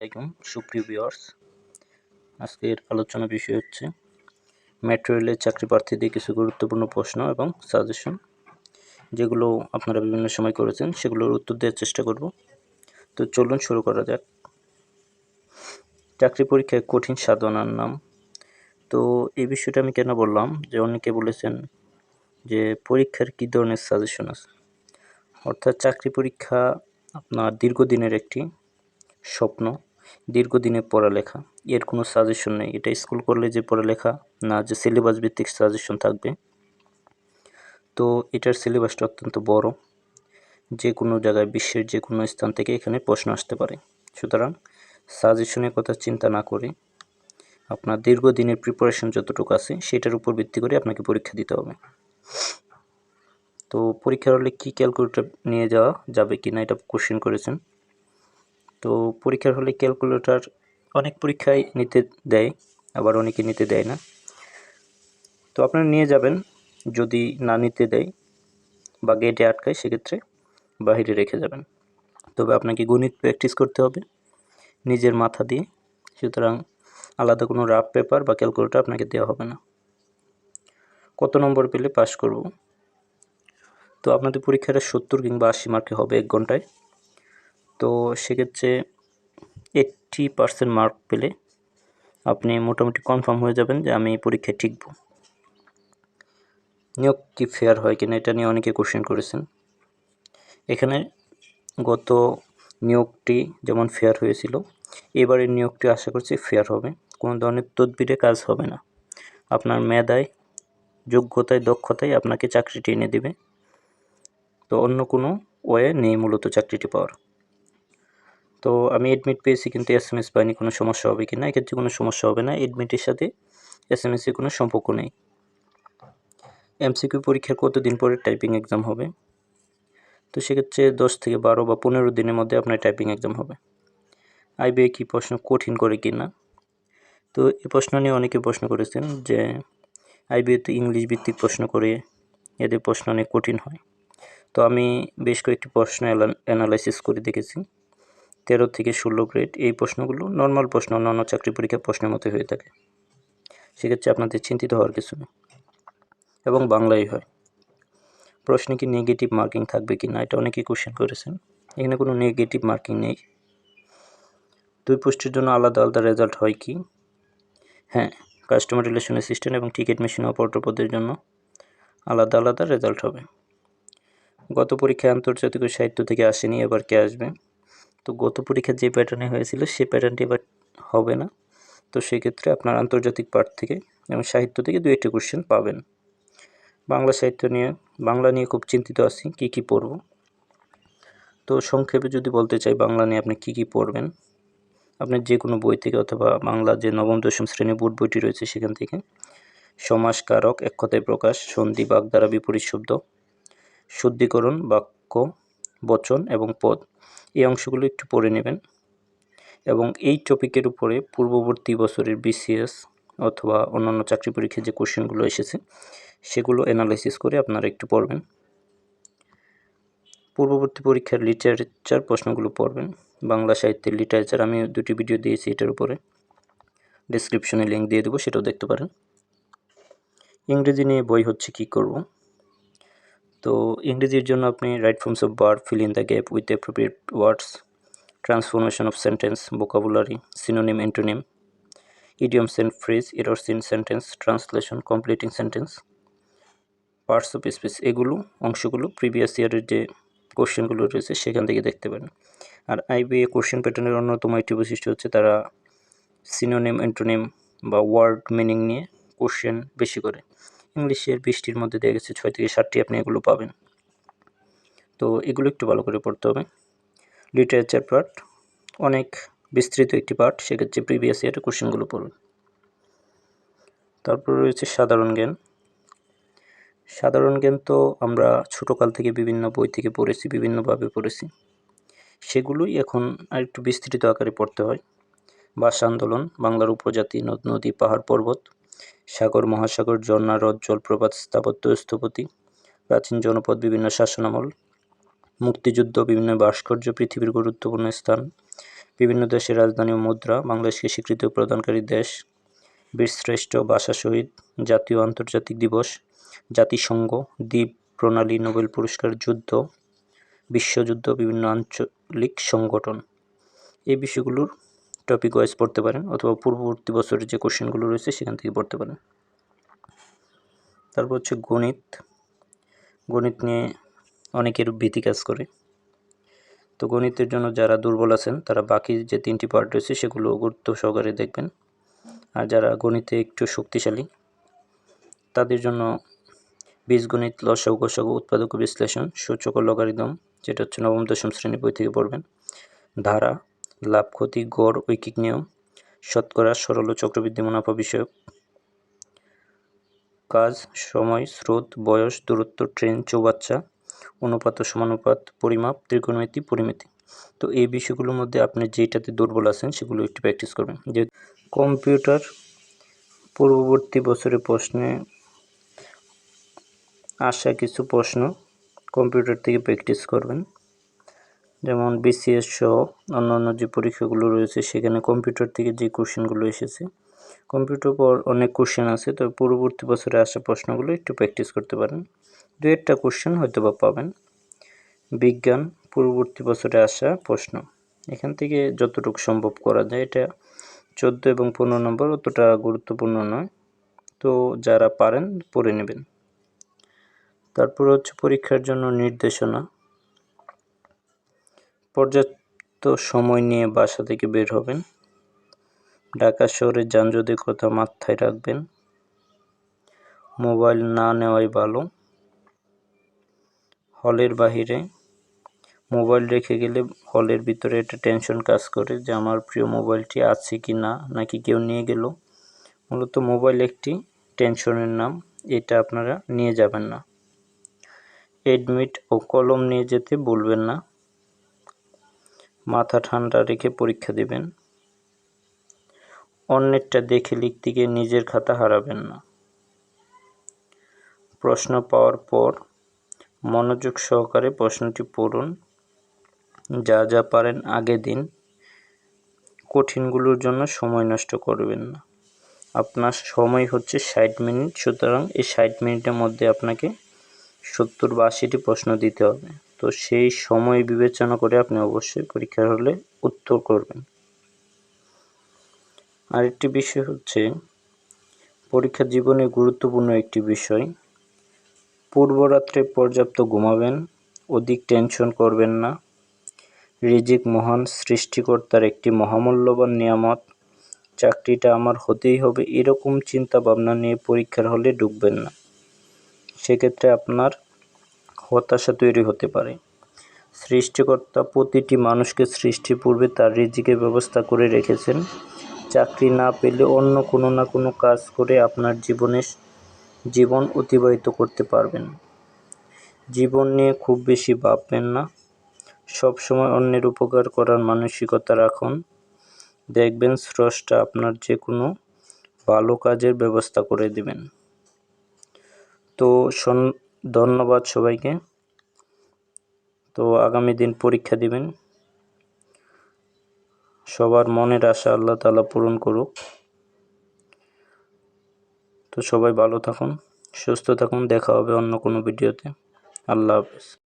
আলাইকুম, সুপ্রিয় ভিউয়ার্স আজকের আলোচনা বিষয় হচ্ছে মেট্রো রেলের চাকরি প্রার্থীদের কিছু গুরুত্বপূর্ণ প্রশ্ন এবং সাজেশন যেগুলো আপনারা বিভিন্ন সময় করেছেন, সেগুলোর উত্তর দেওয়ার চেষ্টা করব। তো চলুন শুরু করা যাক। চাকরি পরীক্ষায় কঠিন সাধনার নাম। তো এই বিষয়টা আমি কেন বললাম? যে অনেকে বলেছেন যে পরীক্ষার কী ধরনের সাজেশন আছে? অর্থাৎ চাকরি পরীক্ষা আপনার দীর্ঘদিনের একটি স্বপ্ন দীর্ঘদিনের পড়ালেখা। এর কোনো সাজেশন নেই। এটা স্কুল করলে কলেজে পড়ালেখা, না যে সিলেবাস ভিত্তিক সাজেশন থাকবে। তো এটার সিলেবাসটা অত্যন্ত বড়। যে কোনো জায়গায় বিশ্বের যে কোনো স্থান থেকে এখানে প্রশ্ন আসতে পারে। সুতরাং সাজেশনের কথা চিন্তা না করে আপনার দীর্ঘদিনের প্রিপারেশন যতটুকু আছে, সেটার উপর ভিত্তি করে আপনাকে পরীক্ষা দিতে হবে। তো পরীক্ষার হলে কী ক্যালকুলেটর নিয়ে যাওয়া যাবে কি না এটা কোশ্চেন করেছেন। তো পরীক্ষার হলে ক্যালকুলেটর অনেক পরীক্ষায় নিতে দেয়, আবার অনেকে নিতে দেয় না। তো আপনারা নিয়ে যাবেন, যদি না নিতে দেয় বা গেটে আটকায়, সেক্ষেত্রে বাহিরে রেখে যাবেন। তবে আপনাকে গণিত প্র্যাকটিস করতে হবে, নিজের মাথা দিয়ে। সুতরাং আলাদা কোনো রাফ পেপার বা ক্যালকুলেটর আপনাকে দেওয়া হবে না। কত নম্বর পেলে পাস করব? তো আপনাদের পরীক্ষাটা সত্তর কিংবা আশি মার্কে হবে এক ঘন্টায়। তো সেক্ষেত্রে এইট্টি পার্সেন্ট মার্ক পেলে আপনি মোটামুটি কনফার্ম হয়ে যাবেন যে আমি পরীক্ষায় টিকব নিয়োগ কি ফেয়ার হয় কিনা এটা নিয়ে অনেকে কোশ্চেন করেছেন। এখানে গত নিয়োগটি যেমন ফেয়ার হয়েছিল, এবারের নিয়োগটি আশা করছি ফেয়ার হবে। কোনো ধরনের তদবিরে কাজ হবে না। আপনার মেধায়, যোগ্যতায়, দক্ষতায় আপনাকে চাকরিটি এনে দেবে। তো অন্য কোনো ওয়ে নেই মূলত চাকরিটি পাওয়ার। তো আমি এডমিট পেয়েছি কিন্তু এস এম এস পাইনি, কোনো সমস্যা হবে কি না? এক্ষেত্রে কোনো সমস্যা হবে না। এডমিটের সাথে এস এম এসের কোনো সম্পর্ক নেই। এমসিকিউ পরীক্ষার কতদিন পরে টাইপিং এক্সাম হবে? তো সেক্ষেত্রে দশ থেকে বারো বা পনেরো দিনের মধ্যে আপনার টাইপিং এক্সাম হবে। আইবিআই কি প্রশ্ন কঠিন করে কি না? তো এই প্রশ্ন নিয়ে অনেকে প্রশ্ন করেছেন যে আইবিআই তো ইংলিশ ভিত্তিক প্রশ্ন করে এদের প্রশ্ন অনেক কঠিন হয়। তো আমি বেশ কয়েকটি প্রশ্ন অ্যানালাইসিস করে দেখেছি। তেরো থেকে ষোলো গ্রেড এই প্রশ্নগুলো নর্মাল প্রশ্ন, অন্যান্য চাকরি পরীক্ষার প্রশ্নের মতো হয়ে থাকে। সেক্ষেত্রে আপনাদের চিন্তিত হওয়ার কিছু নেই এবং বাংলাই হয়। প্রশ্নে কি নেগেটিভ মার্কিং থাকবে কি না, এটা অনেকেই কোশ্চেন করেছেন। এখানে কোনো নেগেটিভ মার্কিং নেই। দুই পোস্টের জন্য আলাদা আলাদা রেজাল্ট হয় কি? হ্যাঁ কাস্টমার রিলেশন অ্যাসিস্ট্যান্ট এবং টিকিট মেশিন অপারেটর পদের জন্য আলাদা আলাদা রেজাল্ট হবে। গত পরীক্ষায় আন্তর্জাতিক সাহিত্য থেকে আসেনি, এবার কে আসবে? তো গত পরীক্ষা যে প্যাটার্নে হয়েছিল, সে প্যাটার্নটি এবার হবে না। তো সেক্ষেত্রে আপনার আন্তর্জাতিক পাঠ থেকে এবং সাহিত্য থেকে দু একটি কোশ্চেন পাবেন। বাংলা সাহিত্য নিয়ে, বাংলা নিয়ে খুব চিন্তিত আছি, কি কি পড়ব? তো সংক্ষেপে যদি বলতে চাই, বাংলা নিয়ে আপনি কি কি পড়বেন? আপনি যে কোনো বই থেকে অথবা বাংলা যে নবম, দশম শ্রেণি বোর্ড বইটি রয়েছে সেখান থেকে। সমাস কারক এক কথায় প্রকাশ, সন্ধি, বাগধারা, বিপরীত শব্দ। শুদ্ধিকরণ, বাক্য বচন এবং পদ। এই অংশগুলো একটু পড়ে নেবেন। এবং এই টপিকের উপরে পূর্ববর্তী বছরের বিসিএস অথবা অন্যান্য চাকরি পরীক্ষায় যে কোশ্চেনগুলো এসেছে, সেগুলো অ্যানালাইসিস করে আপনারা একটু পড়বেন। পূর্ববর্তী পরীক্ষার লিটারেচার প্রশ্নগুলো পড়বেন। বাংলা সাহিত্যের লিটারেচার আমি দুটি ভিডিও দিয়েছি এটার উপরে। ডিসক্রিপশনে লিঙ্ক দিয়ে দেবো, সেটাও দেখতে পারেন। ইংরেজি নিয়ে বই হচ্ছে কি করব? তো ইংরেজির জন্য আপনি right forms of bar fill in the gap with appropriate words transformation of sentence vocabulary synonym antonym idioms and phrase, errors in sentence translation completing sentence parts of speech এগুলো, অংশগুলো প্রিভিয়াস ইয়ারের যে কোশ্চেনগুলো রয়েছে সেখান থেকে দেখতে পারেন। আর আইবিএ কোশ্চেন প্যাটার্নের অন্যতম একটি বৈশিষ্ট্য হচ্ছে তারা সিনোনিম অ্যান্টোনিম বা ওয়ার্ড মিনিং নিয়ে কোশ্চেন বেশি করে। ইংলিশের বৃষ্টির মধ্যে দেওয়া গেছে, ছয় থেকে ষাটটি আপনি এগুলো পাবেন। তো এগুলো একটু ভালো করে পড়তে হবে। লিটারেচার পার্ট অনেক বিস্তৃত একটি পার্ট সেক্ষেত্রে প্রিভিয়াস ইয়ারের কোশ্চেনগুলো পড়ুন। তারপর রয়েছে সাধারণ জ্ঞান। সাধারণ জ্ঞান তো আমরা ছোটোকাল থেকে বিভিন্ন বই থেকে পড়েছি, বিভিন্নভাবে পড়েছি। সেগুলোই এখন আর একটু বিস্তৃত আকারে পড়তে হয়। ভাষা আন্দোলন, বাংলার উপজাতি, নদ, নদী, পাহাড়, পর্বত। সাগর, মহাসাগর, ঝর্ণা, হ্রদ, জলপ্রপাত, স্থাপত্য, স্থপতি, প্রাচীন জনপদ, বিভিন্ন শাসনামল, মুক্তিযুদ্ধ, বিভিন্ন ভাস্কর্য, পৃথিবীর গুরুত্বপূর্ণ স্থান, বিভিন্ন দেশের রাজধানী ও মুদ্রা, বাংলাদেশকে স্বীকৃতি প্রদানকারী দেশ, বীরশ্রেষ্ঠ ভাষা শহীদ, জাতীয় আন্তর্জাতিক দিবস, জাতিসংঘ, দ্বীপ প্রণালী, নোবেল পুরস্কার, যুদ্ধ, বিশ্বযুদ্ধ, বিভিন্ন আঞ্চলিক সংগঠন। এই বিষয়গুলোর টপিক ওয়াইজ পড়তে পারেন অথবা পূর্ববর্তী বছরের যে কোশ্চেনগুলো রয়েছে সেখান থেকে পড়তে পারেন। তারপর হচ্ছে গণিত। গণিত নিয়ে অনেকের ভীতি কাজ করে। তো গণিতের জন্য যারা দুর্বল আছেন, তারা বাকি যে তিনটি পার্ট রয়েছে সেগুলো গুরুত্ব সহকারে দেখবেন। আর যারা গণিতে একটু শক্তিশালী, তাদের জন্য বীজগণিত লসাগু গসাগু উৎপাদক বিশ্লেষণ, সূচক লগারিদম, যেটা হচ্ছে নবম দশম শ্রেণি বই থেকে পড়বেন। ধারা লাভ ক্ষতি গড়, ঐকিক নিয়ম, শতকরা, সরল চক্রবৃদ্ধি, মুনাফা বিষয়ক কাজ, সময়, স্রোত, বয়স, দূরত্ব, ট্রেন, চৌবাচ্চা, অনুপাত সমানুপাত, পরিমাপ, ত্রিকোণমিতি, পরিমিতি। তো এই বিষয়গুলোর মধ্যে আপনি যেটাতে দুর্বল আছেন, সেগুলো একটু প্র্যাকটিস করবেন। যে কম্পিউটার পূর্ববর্তী বছরের প্রশ্নে আসা কিছু প্রশ্ন, কম্পিউটার থেকে প্র্যাকটিস করবেন। যেমন বিসিএস সহ অন্যান্য যে পরীক্ষাগুলো রয়েছে, সেখানে কম্পিউটার থেকে যে কোশ্চেনগুলো এসেছে কম্পিউটার পর অনেক কোশ্চেন আছে, তো পূর্ববর্তী বছরে আসা প্রশ্নগুলো একটু প্র্যাকটিস করতে পারেন। দু একটা কোশ্চেন হয়তো বা পাবেন। বিজ্ঞান পূর্ববর্তী বছরে আসা প্রশ্ন। এখান থেকে যতটুকু সম্ভব করা যায়, এটা চোদ্দ এবং পনেরো নম্বর অতটা গুরুত্বপূর্ণ নয়। তো যারা পারেন, পড়ে নেবেন। তারপর হচ্ছে পরীক্ষার জন্য নির্দেশনা। পর্যাপ্ত সময় নিয়ে বাসা থেকে বের হবেন। ঢাকা শহরের যানজটের কথা মাথায় রাখবেন। মোবাইল না নেওয়াই ভালো। হলের বাহিরে মোবাইল রেখে গেলে হলের ভিতরে একটা টেনশন কাজ করে যে আমার প্রিয় মোবাইলটি আছে কি না, নাকি কেউ নিয়ে গেল। মূলত মোবাইল একটি টেনশনের নাম, এটা আপনারা নিয়ে যাবেন না। এডমিট ও কলম নিয়ে যেতে বলবেন না। মাথা ঠান্ডা রেখে পরীক্ষা দেবেন। অন্যেরটা দেখে লিখতে গিয়ে নিজের খাতা হারাবেন না। প্রশ্ন পাওয়ার পর মনোযোগ সহকারে প্রশ্নটি পড়ুন। যা যা পারেন আগে দিন। কঠিনগুলোর জন্য সময় নষ্ট করবেন না। আপনার সময় হচ্ছে ষাট মিনিট, সুতরাং এই ষাট মিনিটের মধ্যে আপনাকে সত্তর বা আশিটি প্রশ্ন দিতে হবে। তো সেই সময় বিবেচনা করে আপনি অবশ্যই পরীক্ষার হলে উত্তর করবেন। আরেকটি বিষয় হচ্ছে, পরীক্ষা জীবনে গুরুত্বপূর্ণ একটি বিষয়, পূর্বরাত্রে পর্যাপ্ত ঘুমাবেন, অধিক টেনশন করবেন না, রিজিক মহান সৃষ্টিকর্তার একটি মহামূল্যবান নিয়ামত, চাকরিটা আমার হতেই হবে এরকম চিন্তা ভাবনা নিয়ে পরীক্ষার হলে ঢুকবেন না। সেক্ষেত্রে আপনার হতাশা তৈরি হতে পারে। সৃষ্টিকর্তা প্রতিটি মানুষকে সৃষ্টি পূর্বে তার রিজিকের ব্যবস্থা করে রেখেছেন। চাকরি না পেলে অন্য কোনো না কোনো কাজ করে আপনার জীবনে জীবন অতিবাহিত করতে পারবেন। জীবন নিয়ে খুব বেশি ভাববেন না। সব সময় অন্যের উপকার করার মানসিকতা রাখুন। দেখবেন স্রষ্টা আপনার যে কোনো ভালো কাজের ব্যবস্থা করে দেবেন। তো ধন্যবাদ সবাইকে। তো আগামী দিন পরীক্ষা দিবেন। সবার মনের আশা আল্লাহ তালা পূরণ করুক। তো সবাই ভালো থাকুন, সুস্থ থাকুন, দেখা হবে অন্য কোনো ভিডিওতে। আল্লাহ হাফেজ।